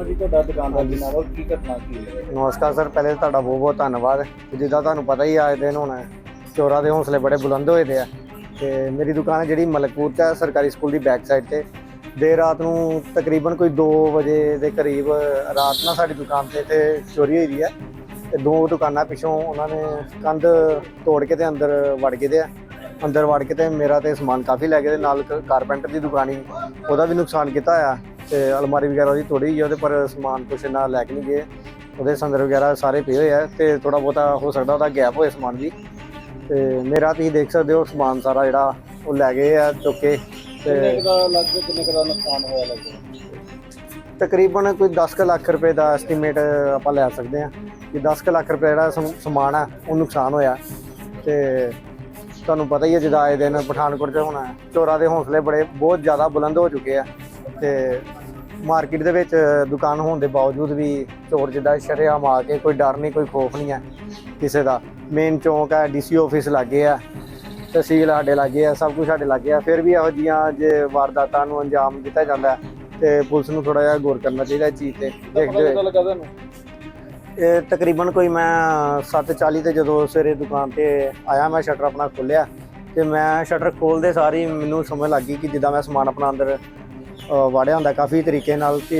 ਨਾਮ ਜੀ ਤੁਹਾਡਾ ਦੁਕਾਨਦਾਰ ਦੇ ਨਾਲ ਕੀ ਘਟਨਾ ਕੀ ਹੈ ਨਮਸਕਾਰ ਸਰ ਪਹਿਲੇ ਤਾਂ ਤੁਹਾਡਾ ਬਹੁਤ ਬਹੁਤ ਧੰਨਵਾਦ। ਤੇ ਜਿੱਦਾਂ ਤੁਹਾਨੂੰ ਪਤਾ ਹੀ ਆਏ ਦਿਨ ਹੁਣ ਚੋਰਾਂ ਦੇ ਹੌਸਲੇ ਬੜੇ ਬੁਲੰਦ ਹੋਏ ਦੇ ਆ। ਤੇ ਮੇਰੀ ਦੁਕਾਨ ਹੈ ਜਿਹੜੀ ਮਲਕਪੁਰ ਤੇ ਆ, ਸਰਕਾਰੀ ਸਕੂਲ ਦੀ ਬੈਕ ਸਾਈਡ ਤੇ। ਦੇਰ ਰਾਤ ਨੂੰ ਤਕਰੀਬਨ ਕੋਈ 2 ਵਜੇ ਦੇ ਕਰੀਬ ਰਾਤ ਨਾਲ ਸਾਡੀ ਦੁਕਾਨ ਤੇ ਤੇ ਚੋਰੀ ਹੋਈ ਦੀ ਹੈ ਤੇ ਦੋ ਦੁਕਾਨਾਂ ਪਿੱਛੋਂ ਉਹਨਾਂ ਨੇ ਕੰਧ ਤੋੜ ਕੇ ਤੇ ਅੰਦਰ ਵੜ ਗਏ ਦੇ ਆ। ਅੰਦਰ ਵੜ ਕੇ ਤੇ ਮੇਰਾ ਤੇ ਸਮਾਨ ਕਾਫੀ ਲੈ ਗਏ ਤੇ ਨਾਲ ਕਾਰਪੈਂਟਰ ਦੀ ਦੁਕਾਨੀ ਉਹਦਾ ਵੀ ਨੁਕਸਾਨ ਕੀਤਾ ਆ ਤੇ ਅਲਮਾਰੀ ਵਗੈਰਾ ਉਹਦੀ ਤੋੜੀ ਗਈ ਉਹਦੇ ਪਰ ਸਮਾਨ ਕੁਛ ਨਾ ਲੈ ਕੇ ਨਹੀਂ ਗਏ। ਉਹਦੇ ਸੰਦਰ ਵਗੈਰਾ ਸਾਰੇ ਪਏ ਹੋਏ ਆ ਤੇ ਥੋੜਾ ਬਹੁਤਾ ਹੋ ਸਕਦਾ ਉਹਦਾ ਗੈਪ ਹੋਏ ਸਮਾਨ ਵੀ ਤੇ ਮੇਰਾ ਤੁਸੀਂ ਦੇਖ ਸਕਦੇ ਹੋ ਸਮਾਨ ਸਾਰਾ ਜਿਹੜਾ ਉਹ ਲੈ ਗਏ ਆ ਚੁੱਕ। ਕੇ ਤੇ ਦਾ ਲੱਗਦਾ ਕਿੰਨੇ ਕੁ ਦਾ ਨੁਕਸਾਨ ਹੋਇਆ ਲੱਗਦਾ ਤਕਰੀਬਨ ਕੋਈ 10 ਕੁ ਲੱਖ ਰੁਪਏ ਦਾ ਐਸਟੀਮੇਟ ਆਪਾਂ ਲੈ ਸਕਦੇ ਆ ਕਿ 10 ਕੁ ਲੱਖ ਰੁਪਏ ਜਿਹੜਾ ਸਮ- ਸਮਾਨ ਆ ਉਹ ਨੁਕਸਾਨ ਹੋਇਆ। ਤੇ ਤੁਹਾਨੂੰ ਪਤਾ ਹੀ ਹੈ ਜਿੱਦਾਂ ਆਏ ਦਿਨ ਪਠਾਨਕੋਟ 'ਚ ਹੁਣ ਚੋਰਾਂ ਦੇ ਹੌਸਲੇ ਬੜੇ ਬਹੁਤ ਜ਼ਿਆਦਾ ਬੁਲੰਦ ਹੋ ਚੁੱਕੇ ਆ। ਤੇ ਮਾਰਕੀਟ ਦੇ ਵਿੱਚ ਦੁਕਾਨ ਹੋਣ ਦੇ ਬਾਵਜੂਦ ਵੀ ਚੋਰ ਜਿੱਦਾਂ ਸ਼ਰੇਆਮ ਆ ਕੇ ਕੋਈ ਡਰ ਨਹੀਂ ਕੋਈ ਖੋਫ ਨਹੀਂ ਹੈ ਕਿਸੇ ਦਾ। ਮੇਨ ਚੌਂਕ ਹੈ ਡੀਸੀ ਆਫਿਸ ਲੱਗੇ ਆ ਤਹਿਸੀਲ ਸਾਡੇ ਲੱਗੇ ਆ ਸਭ ਕੁਝ ਸਾਡੇ ਲੱਗੇ ਆ। ਫਿਰ ਵੀ ਇਹੋ ਜੀਆਂ ਜੇ ਵਾਰਦਾਤਾਂ ਨੂੰ ਅੰਜਾਮ ਦਿੱਤਾ ਜਾਂਦਾ ਤੇ ਪੁਲਿਸ ਨੂੰ ਥੋੜਾ ਜਿਹਾ ਗੌਰ ਕਰਨਾ ਚਾਹੀਦਾ ਇਸ ਚੀਜ਼ ਤੇ। ਦੇਖਦੇ ਹੋਏ ਇਹ ਤਕਰੀਬਨ ਕੋਈ ਮੈਂ 7:40 ਤੇ ਜਦੋਂ ਸਵੇਰੇ ਦੁਕਾਨ ਤੇ ਆਇਆ ਮੈਂ ਸ਼ਟਰ ਆਪਣਾ ਖੋਲਿਆ ਤੇ ਮੈਂ ਸ਼ਟਰ ਖੋਲਦੇ ਸਾਰੀ ਮੈਨੂੰ ਸਮਝ ਲੱਗ ਗਈ ਕਿ ਜਿੱਦਾਂ ਮੈਂ ਸਮਾਨ ਆਪਣਾ ਅੰਦਰ ਵਾੜਿਆ ਹੁੰਦਾ ਕਾਫੀ ਤਰੀਕੇ ਨਾਲ ਕਿ